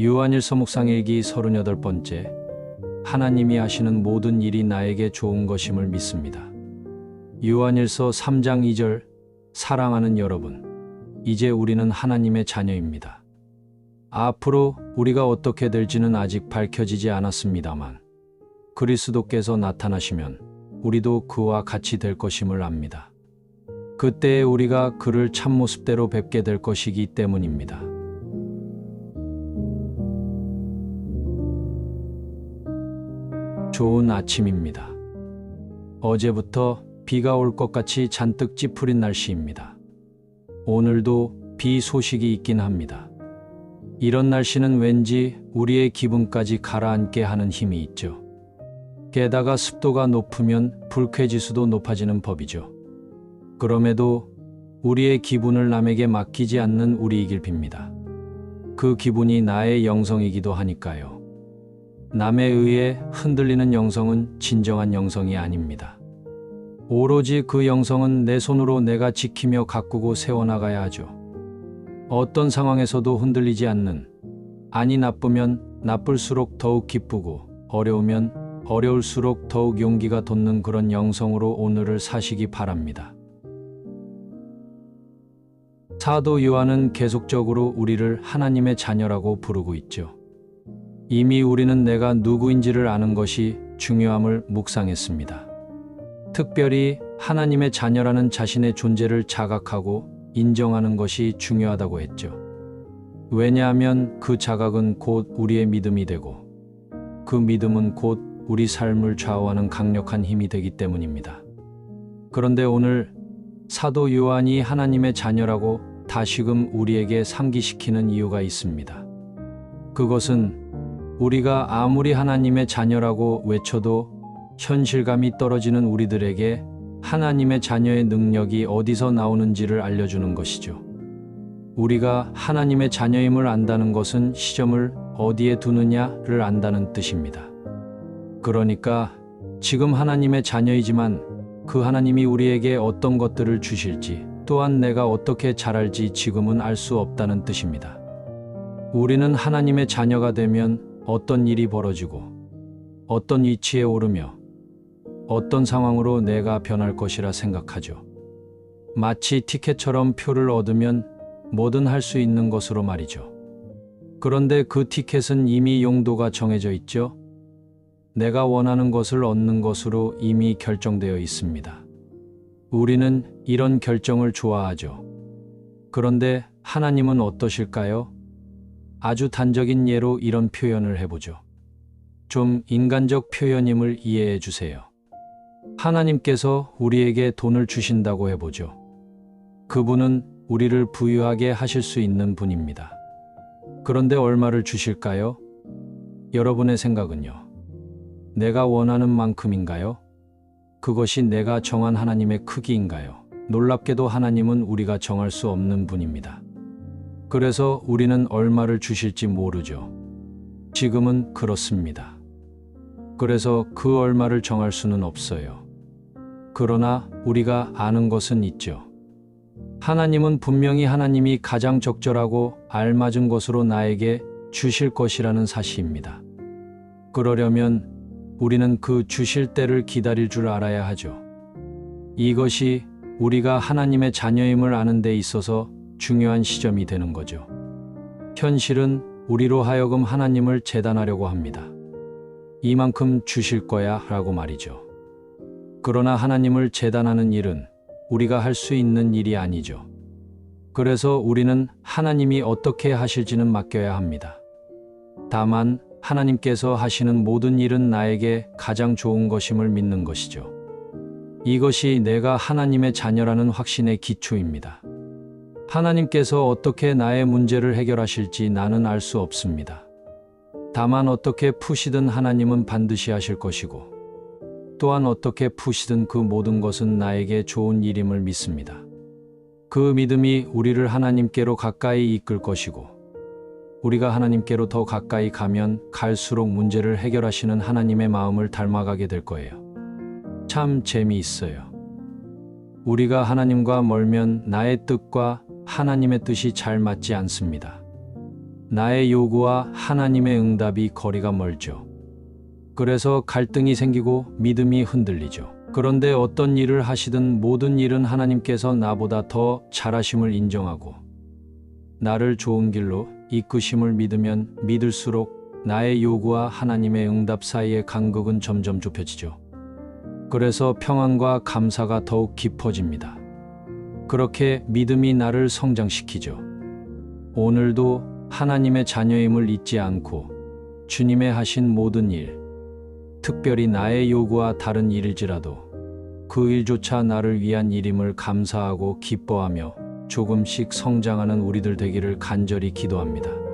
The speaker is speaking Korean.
요한일서 묵상일기 38번째 하나님이 하시는 모든 일이 나에게 좋은 것임을 믿습니다. 요한일서 3장 2절 사랑하는 여러분 이제 우리는 하나님의 자녀입니다. 앞으로 우리가 어떻게 될지는 아직 밝혀지지 않았습니다만 그리스도께서 나타나시면 우리도 그와 같이 될 것임을 압니다. 그때에 우리가 그를 참모습대로 뵙게 될 것이기 때문입니다. 좋은 아침입니다. 어제부터 비가 올 것 같이 잔뜩 찌푸린 날씨입니다. 오늘도 비 소식이 있긴 합니다. 이런 날씨는 왠지 우리의 기분까지 가라앉게 하는 힘이 있죠. 게다가 습도가 높으면 불쾌지수도 높아지는 법이죠. 그럼에도 우리의 기분을 남에게 맡기지 않는 우리이길 빕니다. 그 기분이 나의 영성이기도 하니까요. 남에 의해 흔들리는 영성은 진정한 영성이 아닙니다. 오로지 그 영성은 내 손으로 내가 지키며 가꾸고 세워나가야 하죠. 어떤 상황에서도 흔들리지 않는, 아니 나쁘면 나쁠수록 더욱 기쁘고, 어려우면 어려울수록 더욱 용기가 돋는 그런 영성으로 오늘을 사시기 바랍니다. 사도 요한은 계속적으로 우리를 하나님의 자녀라고 부르고 있죠. 이미 우리는 내가 누구인지를 아는 것이 중요함을 묵상했습니다. 특별히 하나님의 자녀라는 자신의 존재를 자각하고 인정하는 것이 중요하다고 했죠. 왜냐하면 그 자각은 곧 우리의 믿음이 되고 그 믿음은 곧 우리 삶을 좌우하는 강력한 힘이 되기 때문입니다. 그런데 오늘 사도 요한이 하나님의 자녀라고 다시금 우리에게 상기시키는 이유가 있습니다. 그것은 우리가 아무리 하나님의 자녀라고 외쳐도 현실감이 떨어지는 우리들에게 하나님의 자녀의 능력이 어디서 나오는지를 알려주는 것이죠. 우리가 하나님의 자녀임을 안다는 것은 시점을 어디에 두느냐를 안다는 뜻입니다. 그러니까 지금 하나님의 자녀이지만 그 하나님이 우리에게 어떤 것들을 주실지 또한 내가 어떻게 자랄지 지금은 알 수 없다는 뜻입니다. 우리는 하나님의 자녀가 되면 어떤 일이 벌어지고 어떤 위치에 오르며 어떤 상황으로 내가 변할 것이라 생각하죠. 마치 티켓처럼 표를 얻으면 뭐든 할 수 있는 것으로 말이죠. 그런데 그 티켓은 이미 용도가 정해져 있죠. 내가 원하는 것을 얻는 것으로 이미 결정되어 있습니다. 우리는 이런 결정을 좋아하죠. 그런데 하나님은 어떠실까요? 아주 단적인 예로 이런 표현을 해보죠. 좀 인간적 표현임을 이해해 주세요. 하나님께서 우리에게 돈을 주신다고 해보죠. 그분은 우리를 부유하게 하실 수 있는 분입니다. 그런데 얼마를 주실까요? 여러분의 생각은요? 내가 원하는 만큼인가요? 그것이 내가 정한 하나님의 크기인가요? 놀랍게도 하나님은 우리가 정할 수 없는 분입니다. 그래서 우리는 얼마를 주실지 모르죠. 지금은 그렇습니다. 그래서 그 얼마를 정할 수는 없어요. 그러나 우리가 아는 것은 있죠. 하나님은 분명히 하나님이 가장 적절하고 알맞은 것으로 나에게 주실 것이라는 사실입니다. 그러려면 우리는 그 주실 때를 기다릴 줄 알아야 하죠. 이것이 우리가 하나님의 자녀임을 아는 데 있어서 중요한 시점이 되는 거죠. 현실은 우리로 하여금 하나님을 재단하려고 합니다. 이만큼 주실 거야 라고 말이죠. 그러나 하나님을 재단하는 일은 우리가 할 수 있는 일이 아니죠. 그래서 우리는 하나님이 어떻게 하실지는 맡겨야 합니다. 다만 하나님께서 하시는 모든 일은 나에게 가장 좋은 것임을 믿는 것이죠. 이것이 내가 하나님의 자녀라는 확신의 기초입니다. 하나님께서 어떻게 나의 문제를 해결하실지 나는 알 수 없습니다. 다만 어떻게 푸시든 하나님은 반드시 하실 것이고, 또한 어떻게 푸시든 그 모든 것은 나에게 좋은 일임을 믿습니다. 그 믿음이 우리를 하나님께로 가까이 이끌 것이고, 우리가 하나님께로 더 가까이 가면 갈수록 문제를 해결하시는 하나님의 마음을 닮아가게 될 거예요. 참 재미있어요. 우리가 하나님과 멀면 나의 뜻과 하나님의 뜻이 잘 맞지 않습니다. 나의 요구와 하나님의 응답이 거리가 멀죠. 그래서 갈등이 생기고 믿음이 흔들리죠. 그런데 어떤 일을 하시든 모든 일은 하나님께서 나보다 더 잘하심을 인정하고 나를 좋은 길로 이끄심을 믿으면 믿을수록 나의 요구와 하나님의 응답 사이의 간극은 점점 좁혀지죠. 그래서 평안과 감사가 더욱 깊어집니다. 그렇게 믿음이 나를 성장시키죠. 오늘도 하나님의 자녀임을 잊지 않고 주님의 하신 모든 일, 특별히 나의 요구와 다른 일일지라도 그 일조차 나를 위한 일임을 감사하고 기뻐하며 조금씩 성장하는 우리들 되기를 간절히 기도합니다.